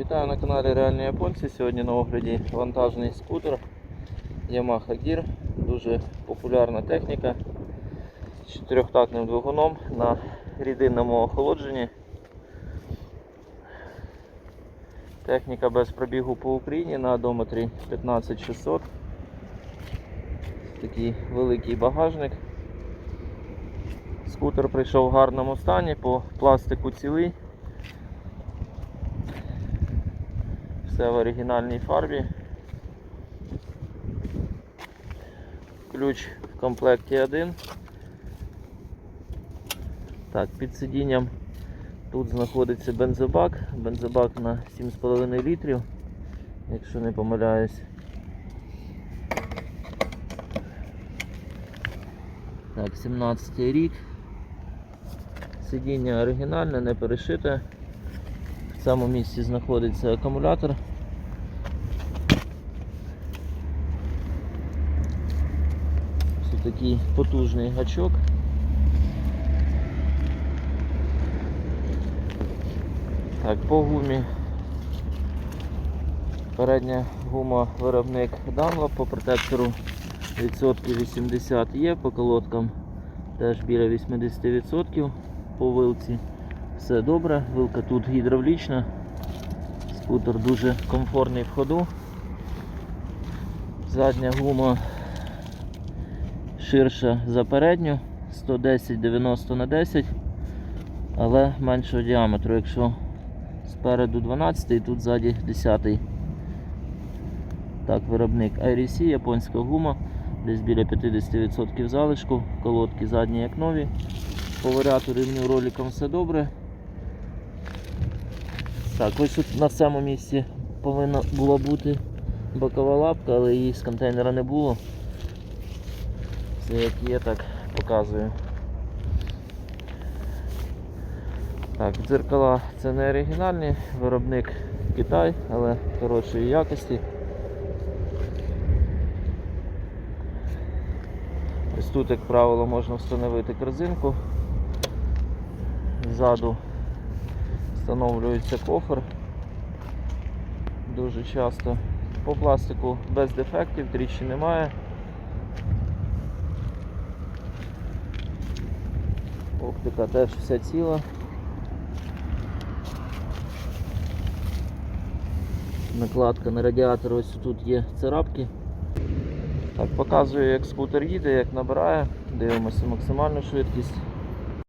Вітаю на каналі Реальні Японці. Сьогодні на огляді вантажний скутер Yamaha Gear. Дуже популярна техніка з чотирьохтактним двигуном на рідинному охолодженні. Техніка без пробігу по Україні на одометрі 15600. Такий великий багажник. Скутер прийшов в гарному стані, по пластику цілий. Все в оригінальній фарбі. Ключ в комплекті один. Так, під сидінням тут знаходиться бензобак. Бензобак на 7,5 літрів, якщо не помиляюсь. Так, 17 рік. Сидіння оригінальне, не перешите. В цьому місці знаходиться акумулятор. Ось такий потужний гачок. Так, по гумі. Передня гума виробник Dunlop по протектору відсотків 80 є, по колодкам теж біля 80% по вилці. Все добре, вилка тут гідравлічна, скутер дуже комфортний в ходу. Задня гума ширша за передню, 110-90 на 10, але меншого діаметру, якщо спереду 12 і тут ззаді 10. Так, виробник IRC, японська гума, десь біля 50% залишку, колодки задні як нові. По варіатору рівню роликом все добре. Так, ось тут на цьому місці повинна була бути бокова лапка, але її з контейнера не було. Все як є, так показую. Так, дзеркала це не оригінальні, виробник Китай, але хорошої якості. Ось тут, як правило, можна встановити корзинку. Ззаду встановлюється кофр. Дуже часто. По пластику без дефектів, тріщин немає. Оптика теж вся ціла. Накладка на радіатор, ось тут є царапки. Так, показую, як скутер їде, як набирає. Дивимося максимальну швидкість.